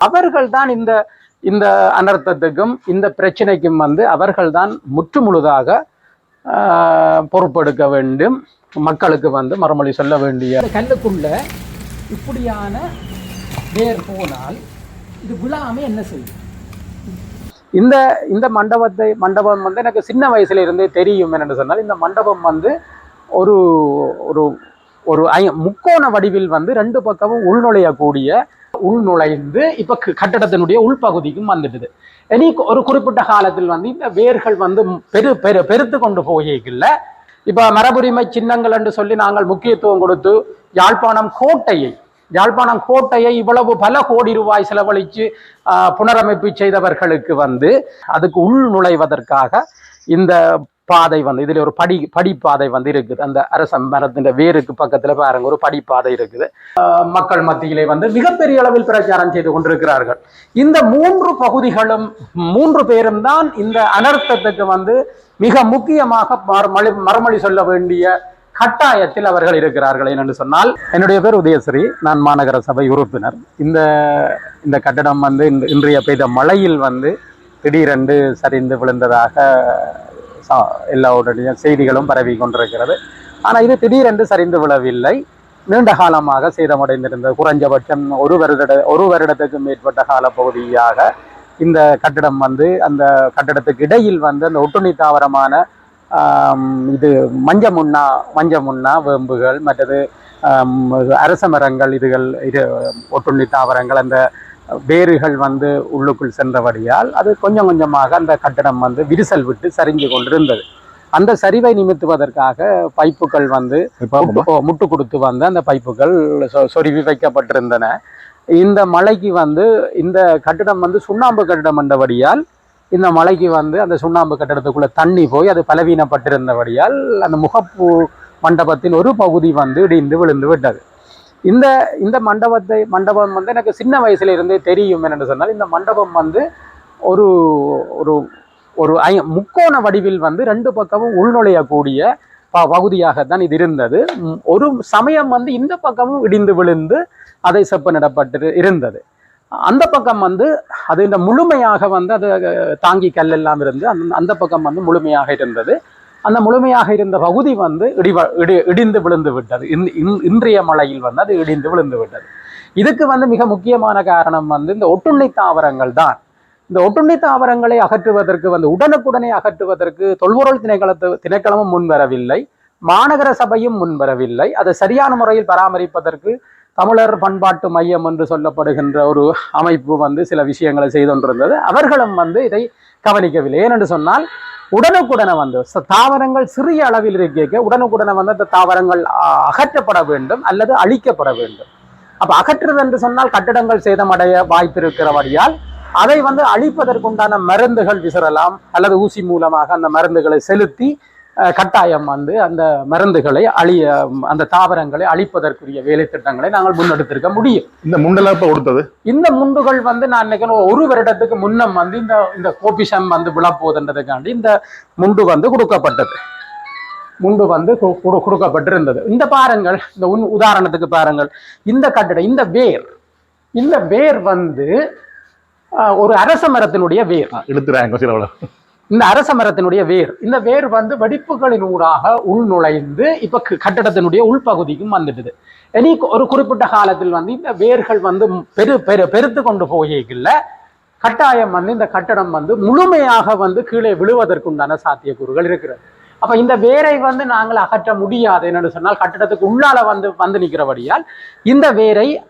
அவர்கள் தான் இந்த இந்த அனர்த்தத்துக்கும் இந்த பிரச்சனைக்கும் வந்து அவர்கள் தான் முற்றுமுழுதாக ஆஹ், பொறுப்பெடுக்க வேண்டும். மக்களுக்கு வந்து மறுமொழி சொல்ல வேண்டிய கல்லுக்குள்ள இப்படியான வேர் போனால் இது விழாம என்ன செய்யும்? இந்த இந்த மண்டபத்தை மண்டபம் வந்து எனக்கு சின்ன வயசுல இருந்தே தெரியும் என்று சொன்னால் இந்த மண்டபம் வந்து ஒரு ஒரு ஒரு ஐ முக்கோண வடிவில் வந்து ரெண்டு பக்கமும் உள்நுழையக்கூடிய உள்நுழைந்து இப்ப க- கட்டடத்தினுடைய உள்பகுதிக்கும் வந்துடுது இனி ஒரு குறிப்பிட்ட காலத்தில் வந்து இந்த வேர்கள் வந்து பெரு பெரு பெருத்து கொண்டு போகிக்கல இப்ப மரபுரிமை சின்னங்கள் என்று சொல்லி நாங்கள் முக்கியத்துவம் கொடுத்து யாழ்ப்பாணம் கோட்டையை யாழ்ப்பாணம் கோட்டையை இவ்வளவு பல கோடி ரூபாய் செலவழித்து புனரமைப்பு செய்தவர்களுக்கு வந்து அதுக்கு உள் நுழைவதற்காக இந்த பாதை வந்து இதுல ஒரு படி படிப்பாதை வந்து இருக்குது. அந்த அரச மரத்தின் வேருக்கு பக்கத்துல பாருங்க ஒரு படிப்பாதை இருக்குது. மக்கள் மத்தியிலே வந்து மிகப்பெரிய அளவில் பிரச்சாரம் செய்து கொண்டிருக்கிறார்கள். இந்த மூன்று பகுதிகளும் மூன்று பேரும் தான் இந்த அனர்த்தத்துக்கு வந்து மிக முக்கியமாக மறுமொழி மறுமொழி சொல்ல வேண்டிய கட்டாயத்தில் அவர்கள் இருக்கிறார்கள். என்னென்னு சொன்னால் என்னுடைய பேர் உதயஸ்ரீ நான் மாநகர சபை உறுப்பினர். இந்த இந்த கட்டடம் வந்து இன்றைய பெய்த மழையில் வந்து திடீரென்று சரிந்து விழுந்ததாக எல்லாருடைய செய்திகளும் பரவி கொண்டிருக்கிறது. ஆனால் இது திடீரென்று சரிந்து விழவில்லை. நீண்ட காலமாக சேதமடைந்திருந்தது. குறைஞ்சபட்சம் ஒரு வருட ஒரு வருடத்துக்கு மேற்பட்ட காலப்பகுதியாக இந்த கட்டிடம் வந்து அந்த கட்டிடத்துக்கு இடையில் வந்து அந்த ஒட்டுண்ணி தாவரமான இது மஞ்ச முன்னா மஞ்ச முன்னா வேம்புகள் மற்றது அரச மரங்கள் இதுகள் இது ஒட்டுண்ணி தாவரங்கள் அந்த வேர்கள் வந்து உள்ளுக்குள் சென்றபடியால் அது கொஞ்சம் கொஞ்சமாக அந்த கட்டடம் வந்து விரிசல் விட்டு சரிஞ்சு கொண்டிருந்தது. அந்த சரிவை நிமித்துவதற்காக பைப்புகள் வந்து முட்டு கொடுத்து வந்து அந்த பைப்புகள் சொருவி வைக்கப்பட்டிருந்தன. இந்த மலைக்கு வந்து இந்த கட்டிடம் வந்து சுண்ணாம்பு கட்டிடம் என்றபடியால் இந்த மலைக்கு வந்து அந்த சுண்ணாம்பு கட்டிடத்துக்குள்ள தண்ணி போய் அது பலவீனப்பட்டிருந்தபடியால் அந்த முகப்பு மண்டபத்தின் ஒரு பகுதி வந்து இடிந்து விழுந்து விட்டது. இந்த இந்த மண்டபத்தை மண்டபம் வந்து எனக்கு சின்ன வயசுல இருந்தே தெரியும் என்று சொன்னால் இந்த மண்டபம் வந்து ஒரு ஒரு ஒரு ஐ முக்கோண வடிவில் வந்து ரெண்டு பக்கமும் உள்நுழையக்கூடிய ப- பகுதியாகத்தான் இது இருந்தது. ஒரு சமயம் வந்து இந்த பக்கமும் இடிந்து விழுந்து அதை செப்பனிடப்பட்டு இருந்தது. அந்த பக்கம் வந்து அது இந்த முழுமையாக வந்து அது தாங்கி கல் எல்லாம் இருந்து அந்த அந்த பக்கம் வந்து முழுமையாக இருந்தது. அந்த முழுமையாக இருந்த பகுதி வந்து இடிவ இடி இடிந்து விழுந்து விட்டது. இந் இன்றைய மழையில் வந்து அது இடிந்து விழுந்து விட்டது. இதுக்கு வந்து மிக முக்கியமான காரணம் வந்து இந்த ஒட்டுண்ணி தாவரங்கள் தான். இந்த ஒட்டுண்ணி தாவரங்களை அகற்றுவதற்கு வந்து உடனுக்குடனே அகற்றுவதற்கு தொல்பொருள் திணைக்களத்து திணைக்களமும் முன்வரவில்லை மாநகர சபையும் முன்வரவில்லை அதை சரியான முறையில் பராமரிப்பதற்கு தமிழர் பண்பாட்டு மையம் என்று சொல்லப்படுகின்ற ஒரு அமைப்பு வந்து சில விஷயங்களை செய்து கொண்டிருந்தது அவர்களும் வந்து இதை கவனிக்கவில்லை. ஏனென்று சொன்னால் உடனுக்குடனே வந்து தாவரங்கள் சிறிய அளவில் இருக்க உடனுக்குடனே வந்து அந்த தாவரங்கள் அகற்றப்பட வேண்டும் அல்லது அழிக்கப்பட வேண்டும். அப்ப அகற்றுவது என்று சொன்னால் கட்டிடங்கள் சேதமடைய வாய்ப்பு இருக்கிறபடியால் அதை வந்து அழிப்பதற்குண்டான மருந்துகள் விசிறலாம் அல்லது ஊசி மூலமாக அந்த மருந்துகளை செலுத்தி கட்டாயம் வந்து அந்த மருந்துகளை அழிய அந்த தாவரங்களை அழிப்பதற்குரிய வேலை திட்டங்களை நாங்கள் முன்னெடுத்திருக்க முடியும். இந்த முண்டெல்லாம் இப்ப கொடுத்தது? இந்த முண்டுகள் வந்து நான் நினைக்கிறேன் ஒரு வருடத்துக்கு முன்னம் வந்து இந்த இந்த கோபிஷம் வந்து விழப்போகுதுன்றதுக்காண்டி இந்த முண்டு வந்து கொடுக்கப்பட்டது. முண்டு வந்து கொடுக்கப்பட்டிருந்தது. இந்த பாருங்கள் இந்த உன் உதாரணத்துக்கு பாருங்கள். இந்த கட்டடம் இந்த வேர். இந்த வேர் வந்து ஒரு அரச மரத்தினுடைய வேர். எடுத்துறாங்க இந்த அரச மரத்தினுடைய வேர். இந்த வேர் வந்து வெடிப்புகளின் ஊடாக உள் நுழைந்து இப்ப க- கட்டடத்தினுடைய உள்பகுதிக்கும் வந்துடுது. இனி ஒரு குறிப்பிட்ட காலத்தில் வந்து இந்த வேர்கள் வந்து பெரு பெரு பெருத்து கொண்டு போகிக்கல கட்டாயம் வந்து இந்த கட்டடம் வந்து முழுமையாக வந்து கீழே விழுவதற்குண்டான சாத்தியக்கூறுகள் இருக்கிறது. அப்ப இந்த வேரை வந்து நாங்கள் அகற்ற முடியாது என்னன்னு சொன்னால் கட்டடத்துக்கு உள்ளால வந்து வந்து நிற்கிறபடியால் இந்த வேரை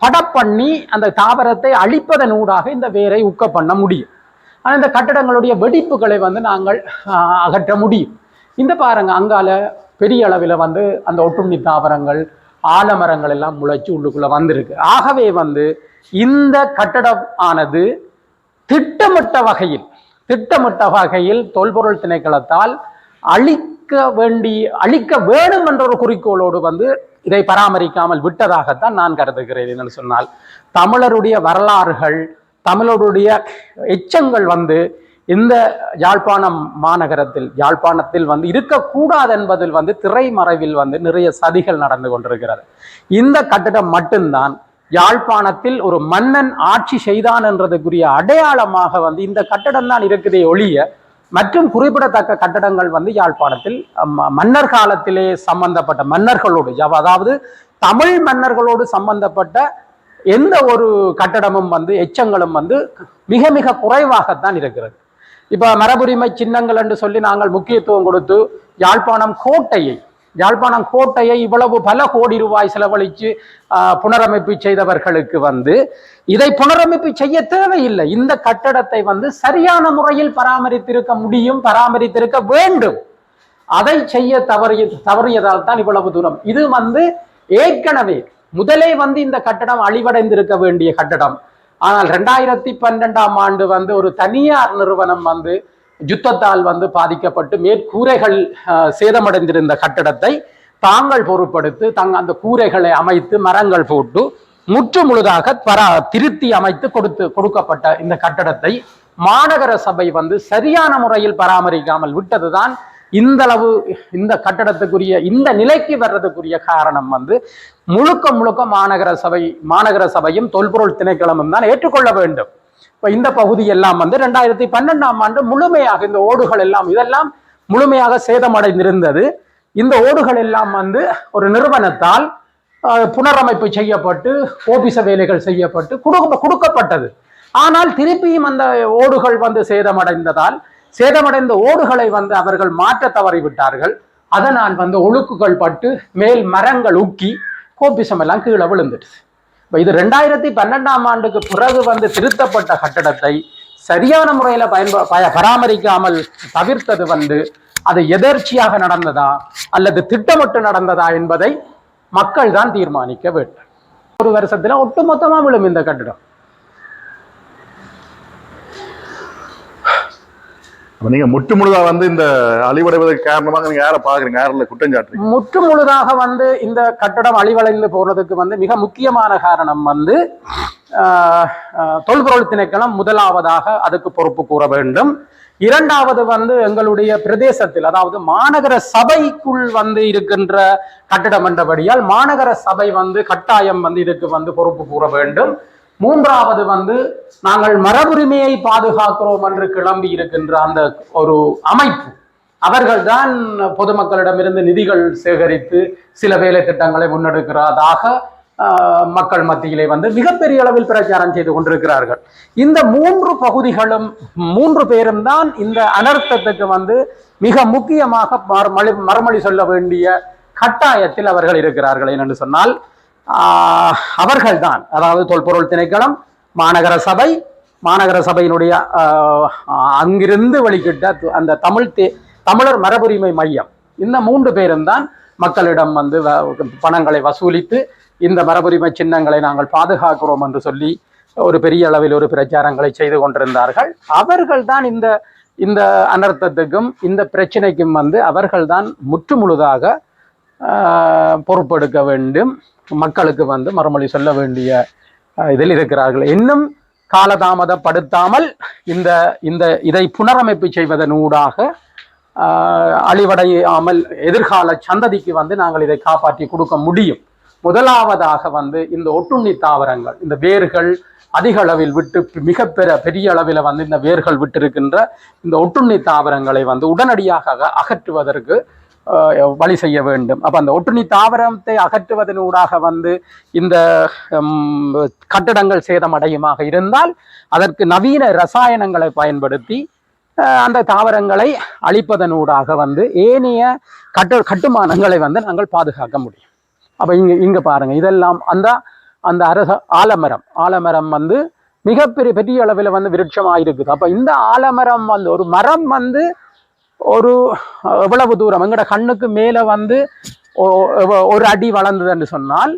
படப்பண்ணி அந்த தாவரத்தை அழிப்பதன் ஊடாக இந்த வேரை உக்க பண்ண முடியும். ஆனால் இந்த கட்டடங்களுடைய வெடிப்புகளை வந்து நாங்கள் அகற்ற முடியும். இந்த பாருங்க அங்கால பெரிய அளவில் வந்து அந்த ஒட்டுண்ணி தாவரங்கள் ஆலமரங்கள் எல்லாம் முளைச்சு உள்ளுக்குள்ள வந்திருக்கு. ஆகவே வந்து இந்த கட்டடம் ஆனது திட்டமிட்ட வகையில் திட்டமிட்ட வகையில் தொல்பொருள் திணைக்களத்தால் அழிக்க வேண்டி அழிக்க வேண்டும் என்ற ஒரு குறிக்கோளோடு வந்து இதை பராமரிக்காமல் விட்டதாகத்தான் நான் கருதுகிறேன் என்று சொன்னால் தமிழருடைய வரலாறுகள் தமிழருடைய எச்சங்கள் வந்து இந்த யாழ்ப்பாணம் மாநகரத்தில் யாழ்ப்பாணத்தில் வந்து இருக்கக்கூடாது என்பதில் வந்து திரைமறைவில் வந்து நிறைய சதிகள் நடந்து கொண்டிருக்கிறது. இந்த கட்டிடம் மட்டும்தான் யாழ்ப்பாணத்தில் ஒரு மன்னன் ஆட்சி செய்தான் என்றதுக்குரிய அடையாளமாக வந்து இந்த கட்டடம் தான் இருக்குதே ஒழிய மற்றும் குறிப்பிடத்தக்க கட்டடங்கள் வந்து யாழ்ப்பாணத்தில் ம- மன்னர் காலத்திலே சம்பந்தப்பட்ட மன்னர்களோடு அதாவது தமிழ் மன்னர்களோடு சம்பந்தப்பட்ட எந்த ஒரு கட்டடமும் வந்து எச்சங்களும் வந்து மிக மிக குறைவாகத்தான் இருக்கிறது. இப்போ மரபுரிமை சின்னங்கள் என்று சொல்லி நாங்கள் முக்கியத்துவம் கொடுத்து யாழ்ப்பாணம் கோட்டையை யாழ்ப்பாணம் கோட்டையை இவ்வளவு பல கோடி ரூபாய் செலவழித்து புனரமைப்பு செய்தவர்களுக்கு வந்து இதை புனரமைப்பு செய்ய தேவையில்லை. இந்த கட்டடத்தை வந்து சரியான முறையில் பராமரித்திருக்க முடியும் பராமரித்திருக்க வேண்டும். அதை செய்ய தவறிய தவறியதால் தான் இவ்வளவு தூரம். இது வந்து ஏற்கனவே முதலே வந்து இந்த கட்டடம் அழிவடைந்திருக்க வேண்டிய கட்டடம். ஆனால் ரெண்டாயிரத்தி பன்னெண்டாம் ஆண்டு வந்து ஒரு தனியார் நிறுவனம் வந்து யுத்தத்தால் வந்து பாதிக்கப்பட்டு மேற்கூரைகள் சேதமடைந்திருந்த கட்டடத்தை தாங்கள் பொருட்படுத்து தங்க அந்த கூரைகளை அமைத்து மரங்கள் போட்டு முற்று முழுதாக பரா திருத்தி அமைத்து கொடுத்து கொடுக்கப்பட்ட இந்த கட்டடத்தை மாநகர சபை வந்து சரியான முறையில் பராமரிக்காமல் விட்டதுதான் இந்த அளவு இந்த கட்டடத்துக்குரிய இந்த நிலைக்கு வர்றதுக்குரிய காரணம் வந்து முழுக்க முழுக்க மாநகர சபை மாநகர சபையும் தொல்பொருள் திணைக்களமும் தான் ஏற்றுக்கொள்ள வேண்டும். இப்ப இந்த பகுதி எல்லாம் வந்து ரெண்டாயிரத்தி பன்னெண்டாம் ஆண்டு முழுமையாக இந்த ஓடுகள் எல்லாம் இதெல்லாம் முழுமையாக சேதமடைந்திருந்தது. இந்த ஓடுகள் எல்லாம் வந்து ஒரு நிறுவனத்தால் புனரமைப்பு செய்யப்பட்டு ஓபிச வேலைகள் செய்யப்பட்டு கொடுக்க கொடுக்கப்பட்டது. ஆனால் திருப்பியும் அந்த ஓடுகள் வந்து சேதமடைந்ததால் சேதமடைந்த ஓடுகளை வந்து அவர்கள் மாற்ற தவறிவிட்டார்கள். அதனால் வந்து ஒழுக்குகள் பட்டு மேல் மரங்கள் உக்கி கோபிசம் எல்லாம் கீழே விழுந்துடுச்சு. இப்போ இது ரெண்டாயிரத்தி பன்னெண்டாம் ஆண்டுக்கு பிறகு வந்து திருத்தப்பட்ட கட்டடத்தை சரியான முறையில் பயன்ப பய- பராமரிக்காமல் தவிர்த்தது வந்து அது எதர்ச்சியாக நடந்ததா அல்லது திட்டமிட்டு நடந்ததா என்பதை மக்கள் தான் தீர்மானிக்க வேண்டும். ஒரு வருஷத்தில் ஒட்டுமொத்தமாக விழும் இந்த கட்டிடம். நீங்க முற்று முழுதா வந்து இந்த அழிவடைவதற்கு காரணமாக நீங்க யாரை பாக்குறீங்க யாரில் குற்றஞ்சாட்டு முற்று முழுதாக வந்து இந்த கட்டடம் அழிவடைந்து போறதுக்கு வந்து மிக முக்கியமான காரணம் வந்து தொல்பொருள் திணைக்களம் முதலாவதாக அதுக்கு பொறுப்பு கூற வேண்டும். இரண்டாவது வந்து எங்களுடைய பிரதேசத்தில் அதாவது மாநகர சபைக்குள் வந்து இருக்கின்ற கட்டடம் என்றபடியால் மாநகர சபை வந்து கட்டாயம் வந்து இதுக்கு வந்து பொறுப்பு கூற வேண்டும். மூன்றாவது வந்து நாங்கள் மரபுரிமையை பாதுகாக்கிறோம் என்று கிளம்பி இருக்கின்ற அந்த ஒரு அமைப்பு. அவர்கள்தான் பொதுமக்களிடமிருந்து நிதிகள் சேகரித்து சில வேலை திட்டங்களை முன்னெடுக்கிறதாக மக்கள் மத்தியிலே வந்து மிகப்பெரிய அளவில் பிரச்சாரம் செய்து கொண்டிருக்கிறார்கள். இந்த மூன்று பகுதிகளும் மூன்று பேரும் தான் இந்த அனர்த்தத்துக்கு வந்து மிக முக்கியமாக மறுமொழி மறுமொழி சொல்ல வேண்டிய கட்டாயத்தில் அவர்கள் இருக்கிறார்கள். என்னென்று சொன்னால் அவர்கள்தான். அதாவது தொல்பொருள் திணைக்களம் மாநகர சபை மாநகர சபையினுடைய அங்கிருந்து வெளிக்கிட்ட அந்த தமிழ் தே- தமிழர் மரபுரிமை மையம். இந்த மூன்று பேரும் தான் மக்களிடம் வந்து வ- பணங்களை வசூலித்து இந்த மரபுரிமை சின்னங்களை நாங்கள் பாதுகாக்கிறோம் என்று சொல்லி ஒரு பெரிய அளவில் ஒரு பிரச்சாரங்களை செய்து கொண்டிருந்தார்கள். அவர்கள் தான் இந்த இந்த அனர்த்தத்துக்கும் இந்த பிரச்சனைக்கும் வந்து அவர்கள்தான் முற்று முழுதாக பொறுப்பெடுக்க வேண்டும். மக்களுக்கு வந்து மறுமொழி சொல்ல வேண்டிய இதில் இருக்கிறார்கள். இன்னும் காலதாமதப்படுத்தாமல் இந்த இந்த இதை புனரமைப்பு செய்வதன் ஊடாக அழிவடையாமல் எதிர்கால சந்ததிக்கு வந்து நாங்கள் இதை காப்பாற்றி கொடுக்க முடியும். முதலாவதாக வந்து இந்த ஒட்டுண்ணி தாவரங்கள் இந்த வேர்கள் அதிக அளவில் விட்டு மிக பெரிய அளவில் வந்து இந்த வேர்கள் விட்டிருக்கின்ற இந்த ஒட்டுண்ணி தாவரங்களை வந்து உடனடியாக அகற்றுவதற்கு வழி செய்ய வேண்டும். அப்போ அந்த ஒட்டுணி தாவரத்தை அகற்றுவதனூடாக வந்து இந்த கட்டடங்கள் சேதமடையுமாக இருந்தால் அதற்கு நவீன ரசாயனங்களை பயன்படுத்தி அந்த தாவரங்களை அழிப்பதனூடாக வந்து ஏனைய கட்டு கட்டுமானங்களை வந்து நாங்கள் பாதுகாக்க முடியும். அப்போ இங்கே இங்கே பாருங்கள் இதெல்லாம் அந்த அந்த அரச ஆலமரம். ஆலமரம் வந்து மிகப்பெரிய பெரிய அளவில் வந்து விருட்சமாக இருக்குது அப்போ இந்த ஆலமரம் வந்து ஒரு மரம் வந்து ஒரு எவ்வளவு தூரம்? எங்கட கண்ணுக்கு மேல வந்து ஒரு அடி வளர்ந்ததுன்னு சொன்னால்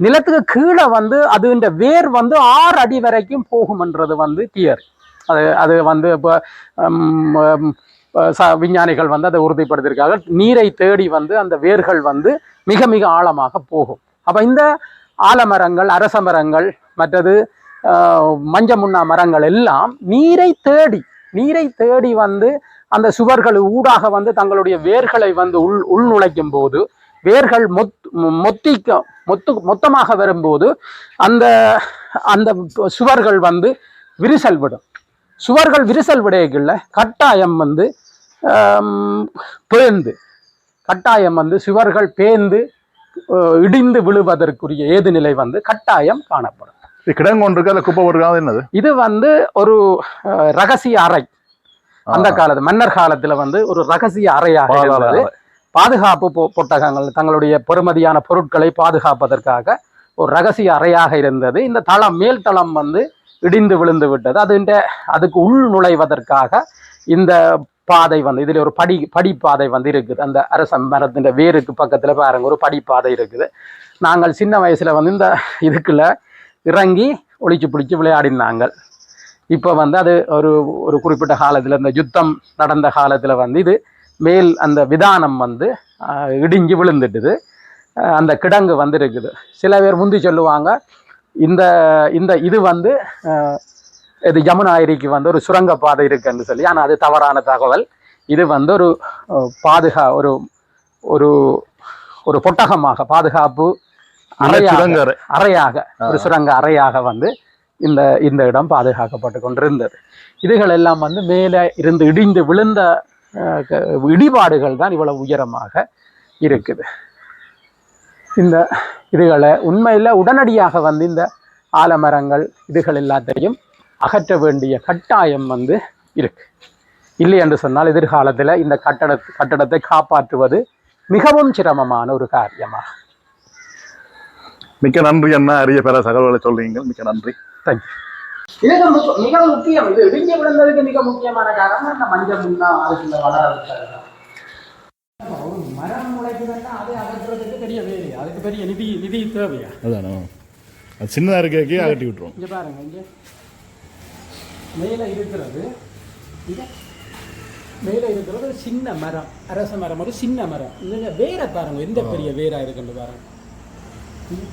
நிலத்துக்கு கீழே வந்து அதுன்ற வேர் வந்து ஆறு அடி வரைக்கும் போகும்ன்றது வந்து தியர் அது அது வந்து இப்போ விஞ்ஞானிகள் வந்து அதை உறுதிப்படுத்தியிருக்காங்க. நீரை தேடி வந்து அந்த வேர்கள் வந்து மிக மிக ஆழமாக போகும். அப்போ இந்த ஆலமரங்கள் அரச மரங்கள் மற்றது மஞ்ச முன்னா மரங்கள் எல்லாம் நீரை தேடி நீரை தேடி வந்து அந்த சுவர்கள் ஊடாக வந்து தங்களுடைய வேர்களை வந்து உள் உள்நுழைக்கும் போது வேர்கள் மொத் மொத்திக்க மொத்து மொத்தமாக வரும்போது அந்த அந்த சுவர்கள் வந்து விரிசல் விடும். சுவர்கள் விரிசல் விடையக்குள்ள கட்டாயம் வந்து பேந்து. கட்டாயம் வந்து சுவர்கள் பேந்து இடிந்து விழுவதற்குரிய ஏதுநிலை வந்து கட்டாயம் காணப்படும். கிடங்கு ஒன்று குப்பை அது என்னது? இது வந்து ஒரு ரகசிய அறை. அந்த காலத்து மன்னர் காலத்துல வந்து ஒரு ரகசிய அறையாக இருந்தது. பாதுகாப்பு பொட்டகங்கள் தங்களுடைய பெறுமதியான பொருட்களை பாதுகாப்பதற்காக ஒரு ரகசிய அறையாக இருந்தது. இந்த தளம் மேல் தளம் வந்து இடிந்து விழுந்து விட்டது. அது அதுக்கு உள் நுழைவதற்காக இந்த பாதை வந்து இதுல ஒரு படி படிப்பாதை வந்து இருக்குது. அந்த அரச மரத்தின் வேருக்கு பக்கத்துல பாருங்க ஒரு படிப்பாதை இருக்குது. நாங்கள் சின்ன வயசுல வந்து இந்த இதுக்குள்ள இறங்கி ஒளிச்சு பிடிச்சி விளையாடினாங்க இப்போ வந்து அது ஒரு ஒரு குறிப்பிட்ட காலத்தில் இந்த யுத்தம் நடந்த காலத்தில் வந்து இது மேல் அந்த விதானம் வந்து இடிஞ்சு விழுந்துட்டுது. அந்த கிடங்கு வந்து இருக்குது சில பேர் முந்தி சொல்லுவாங்க இந்த இந்த இது வந்து இது யமுனா ஏரிக்கு வந்து ஒரு சுரங்கப்பாதை இருக்குன்னு சொல்லி ஆனால் அது தவறான தகவல். இது வந்து ஒரு பாதுகா ஒரு ஒரு ஒரு பொட்டகமாக பாதுகாப்பு அறையாக அறையாக ஒரு சுரங்க அறையாக வந்து இந்த இந்த இடம் பாதுகாக்கப்பட்டு கொண்டிருந்தது. இதுகள் எல்லாம் வந்து மேலே இருந்து இடிந்து விழுந்த க- இடிபாடுகள் தான் இவ்வளவு உயரமாக இருக்குது. இந்த இதுகளை உண்மையில் உடனடியாக வந்து இந்த ஆலமரங்கள் இதுகள் எல்லாத்தையும் அகற்ற வேண்டிய கட்டாயம் வந்து இருக்கு. இல்லை என்று சொன்னால் எதிர்காலத்தில் இந்த கட்டட கட்டடத்தை காப்பாற்றுவது மிகவும் சிரமமான ஒரு காரியமாகும் மிக்க நன்றி அண்ணா அரிய பெற தகவல்களை சொல்றீங்க. மிக்க நன்றி. தேங்க்யூ இதுக்கு மிக முக்கியம். இது இடிஞ்சு விழுந்ததுக்கு மிக முக்கியமான காரணம் இந்த மஞ்சள் முன்னா அதுக்குள்ள வளர்றது ஒரு மரம் முளைக்குதுன்னா அதை அகற்றுறதுக்கு பெரிய வேலை. அதுக்கு பெரிய நிதி நிதி தேவையா? அதானோ அது சின்னதாக இருக்க அகட்டி விட்டுரும். இங்க பாருங்க இங்க. மேல இருக்கிறது இங்க. மேல இருக்கிறது ஒரு சின்ன மரம் அரச மரம் ஒரு சின்ன மரம். இந்த வேரை பாருங்க எந்த பெரிய வேரா இருக்குன்னு பாருங்க. ம்.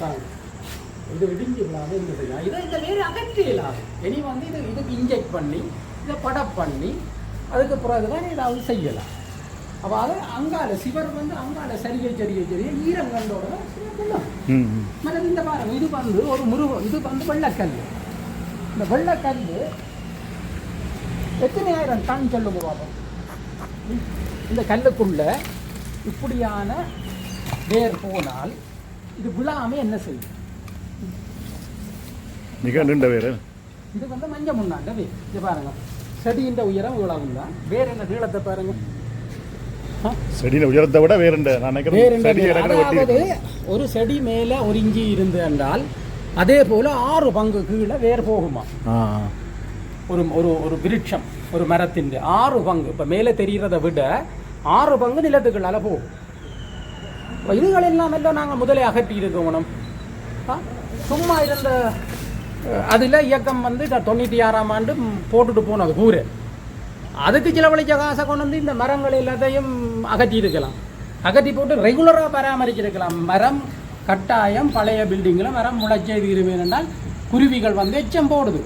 பாருங்க. இது இடிஞ்சு இருந்தது. இதை இந்த வேரை அகற்றிடலாம் இனி வந்து இது இதுக்கு இன்ஜெக்ட் பண்ணி இதை படப் பண்ணி அதுக்கு பிறகுதான் ஏதாவது செய்யலாம். அப்போ அதை அங்கால சிவர் வந்து அங்கால சரிய சரிய சரிய ஈரங்கண்டோட தான் சிவக்கெல்லாம் ம் ம். மேடம் இந்த பாருங்க இது வந்து ஒரு முருகன் இது வந்து வெள்ளக்கல். இந்த வெள்ளக்கல் எத்தனை ஆயிரம் டன் சொல்லுங்க பாப்போம். இந்த கல்லுக்குள்ள இப்படியான வேர் போனால் இது விழாம என்ன செய்யும்? மிக நீண்ட வேறு. இது வந்து மஞ்ச வேர் இது பாருங்க. செடியின் உயரம் இவ்வளவு தான் வேர் என்ன நீளத்தை பாருங்க? செடியின் உயரத்தை விட நான் வேறு வேறு? அதாவது ஒரு செடி மேல ஒரு இஞ்சி இருந்து என்றால் அதே போல ஆறு பங்கு கீழே வேர் போகுமா? ஒரு ஒரு ஒரு விருட்சம் ஒரு மரத்தின் ஆறு பங்கு. இப்போ மேலே தெரிகிறத விட ஆறு பங்கு நிலத்துக்குள்ளால போகும். இதுகள் எல்லாம் எல்லாம் நாங்கள் முதலே அகற்றி இருக்கணும்? சும்மா இருந்த அதில் இயக்கம் வந்து இந்த தொண்ணூற்றி ஆறாம் ஆண்டு ம், போட்டுட்டு போனது கூரை அதுக்கு செலவழிச்ச காசை கொண்டு வந்து இந்த மரங்கள் எல்லாத்தையும் அகற்றி இருக்கலாம் அகற்றி போட்டு ரெகுலராக பராமரிச்சிருக்கலாம். மரம் கட்டாயம் பழைய பில்டிங்கில் மரம் முளைச்செய்து இருவேன் என்றால் குருவிகள் வந்து எச்சம் போடுது.